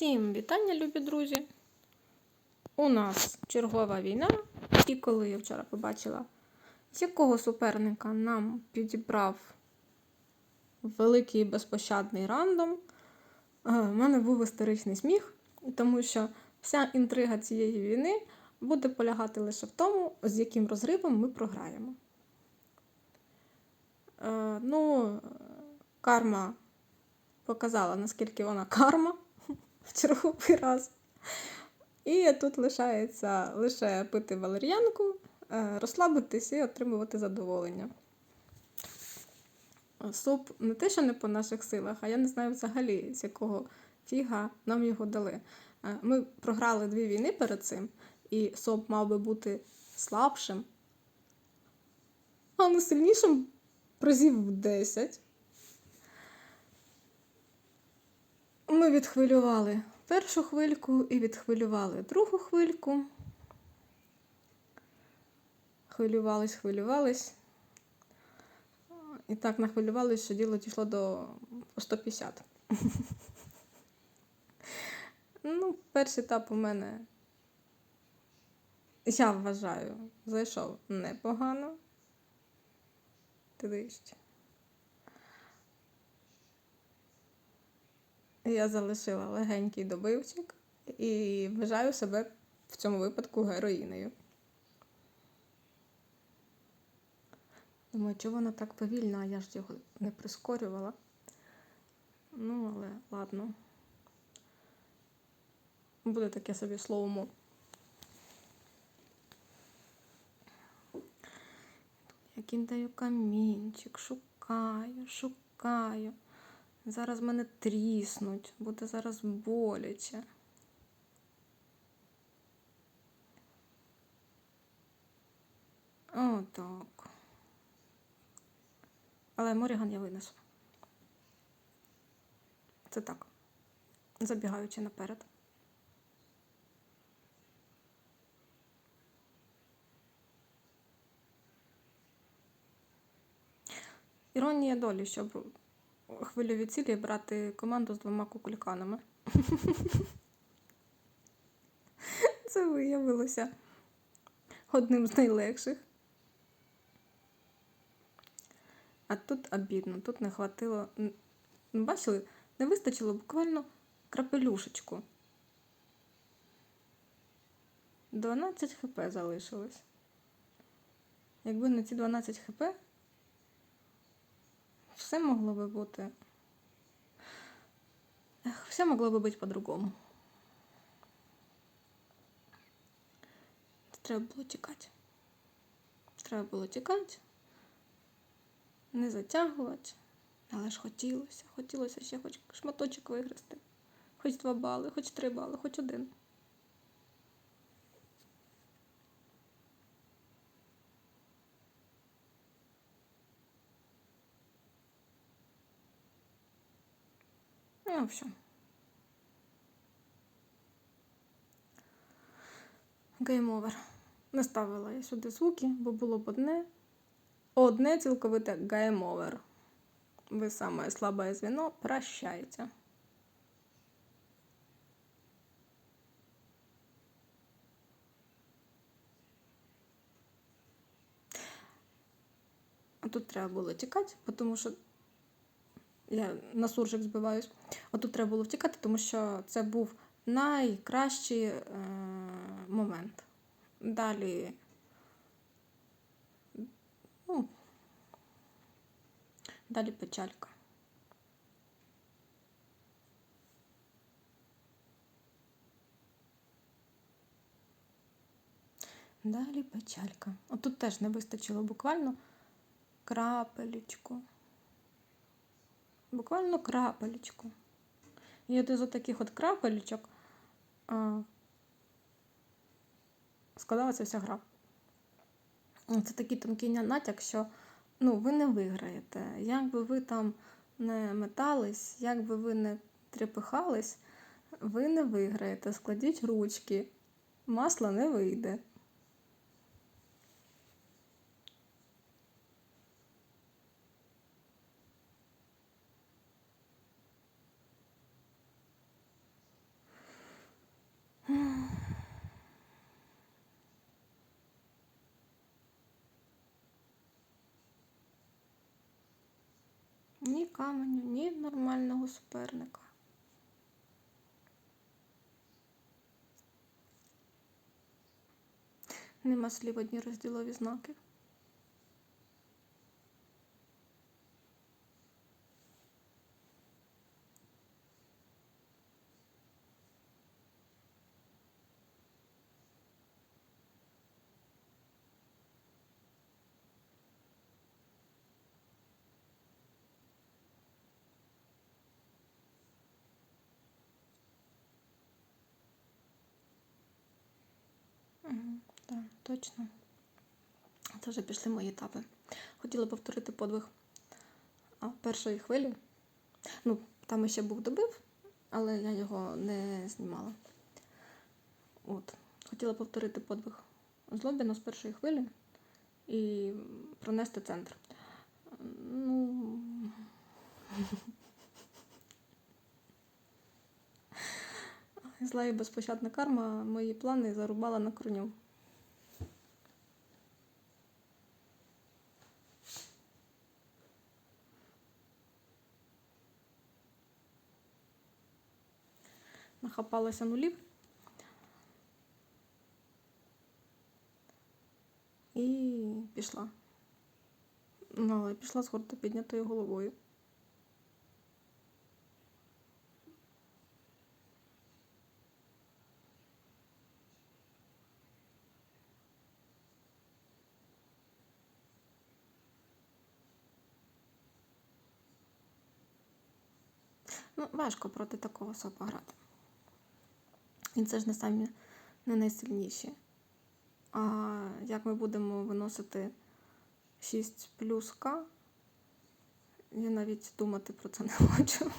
Всім вітання, любі друзі! У нас чергова війна, і коли я вчора побачила, якого суперника нам підібрав великий безпощадний рандом, е, в мене був істеричний сміх, тому що вся інтрига цієї війни буде полягати лише в тому, з яким розривом ми програємо. Е, Ну, карма показала, наскільки вона карма в черговий раз. І тут лишається лише пити валер'янку, е, розслабитись і отримувати задоволення. Суп не те, що не по наших силах, а я не знаю взагалі, з якого фіга нам його дали. Е, Ми програли дві війни перед цим, і СОП мав би бути слабшим, а не сильнішим разів в 10. Ми відхвилювали першу хвильку і відхвилювали другу хвильку. Хвилювались, хвилювались. І так нахвилювались, що діло дійшло до 150. Ну, перший етап у мене, я вважаю, зайшов непогано. Ти Я залишила легенький добивчик і вважаю себе в цьому випадку героїнею. Думаю, чого воно так повільно, а я ж його не прискорювала. Ну, але ладно. Буде таке собі словомо. Я кидаю камінчик, шукаю, шукаю. Зараз мене тріснуть, буде зараз боляче. Отак. Але Моріган я винесу. Це так. Забігаючи наперед. Іронія долі, щоб хвильові цілі брати команду з двома кукульканами. Це виявилося одним з найлегших. А тут обідно, тут не хватило. Бачили, не вистачило буквально крапелюшечку. 12 хп залишилось. Якби не ці 12 хп, все могло би бути. Ех, все могло би бути по-другому. Треба було тікати. Треба було тікати, не затягувати. Але ж хотілося, хотілося ще хоч шматочок виграти. Хоч два бали, хоч три бали, хоч один. Ну, все. Гейм овер. Не ставила я сюди звуки, бо було б одне. Одне цілковите гейм овер. Ви саме слабе звіно, прощайте. А тут треба було тікати, тому що я на суржик збиваюсь. Отут треба було втікати, тому що це був найкращий е, момент. Далі. Ну, далі печалька. Далі печалька. Отут теж не вистачило буквально крапелечку. Буквально крапелечку. І от із таких от крапелечок складалася вся гра. Це такий тонкий натяк, що ну, ви не виграєте. Як би ви там не метались, як би ви не трепихались, ви не виграєте. Складіть ручки, масла не вийде. Каменю, ні нормального суперника. Нема слів одні розділові знаки. Так, точно. Це вже пішли мої етапи. Хотіла повторити подвиг першої хвилі. Ну, там ще був добив, але я його не знімала. От. Хотіла повторити подвиг Злобіна з першої хвилі і пронести центр. Ну. Зла і безпощадна карма мої плани зарубала на корню. Нахапалася нулів. І пішла. Ну, але пішла з гордо піднятою головою. Ну, важко проти такого сопа грати. І це ж не самі не найсильніші. А як ми будемо виносити 6 плюс К, я навіть думати про це не хочу.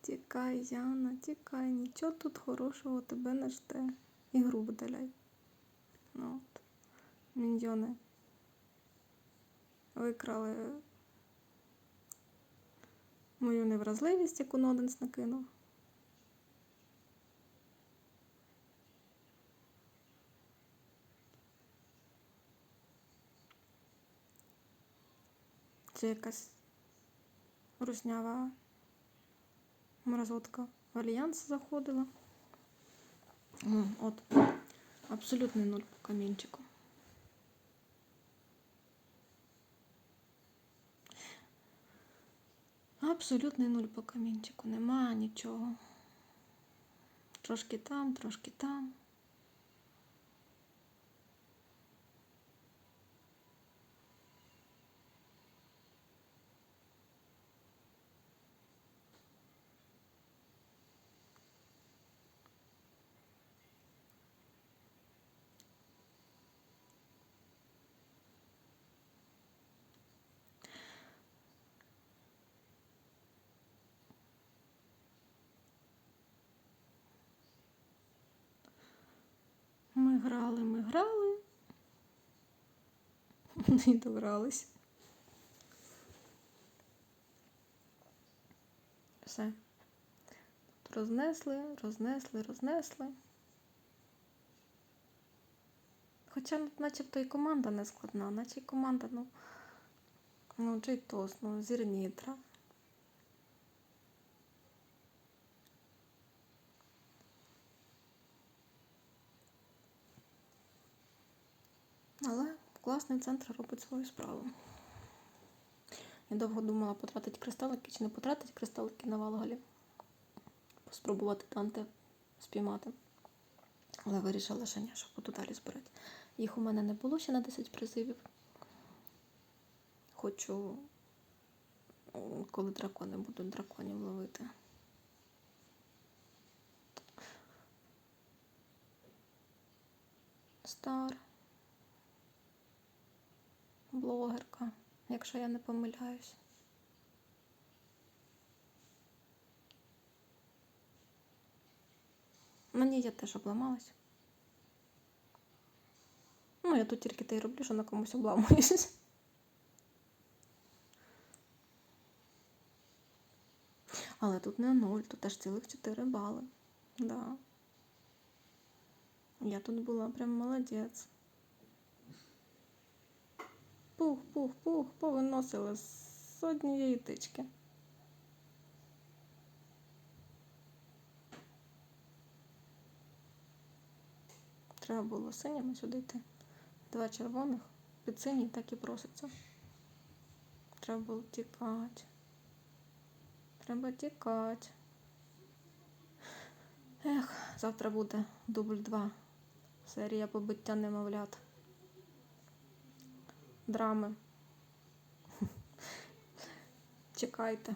Тікай, Яна, тікай, нічого тут хорошого тебе не жде. Ігру видаляй. Ну, от. Міньйони викрали мою невразливість, яку Ноденс накинув. Це якась руснява мразотка в альянс заходила. От, абсолютний нуль по камінчику. Абсолютний нуль по камінчику. Нема нічого. Трошки там, трошки там. Ми грали, ми грали. Не добрались. Все. Рознесли, рознесли, рознесли. Хоча начебто і команда не складна, наче й команда, ну, ну Джейтос, ну, Зірнітра. Але класний центр робить свою справу. Я довго думала, потратити кристалики чи не потратити кристалики на Валгалі. Спробувати Данте спіймати. Але вирішила, що ні, що буду далі збирати. Їх у мене не було ще на 10 призивів. Хочу, коли дракони будуть драконів ловити. Стар. Блогерка, якщо я не помиляюсь. Мені я теж обламалась. Ну, я тут тільки те й роблю, що на комусь обламуюсь. Але тут не 0, тут аж цілих 4 бали. Да. Я тут була прям молодець. Пух, пух, пух, повиносили з однієї тички. Треба було синіми сюди йти. Два червоних під синій так і проситься. Треба було тікати. Треба тікати. Ех, завтра буде дубль 2. Серія побиття немовлят. Драми. Чекайте.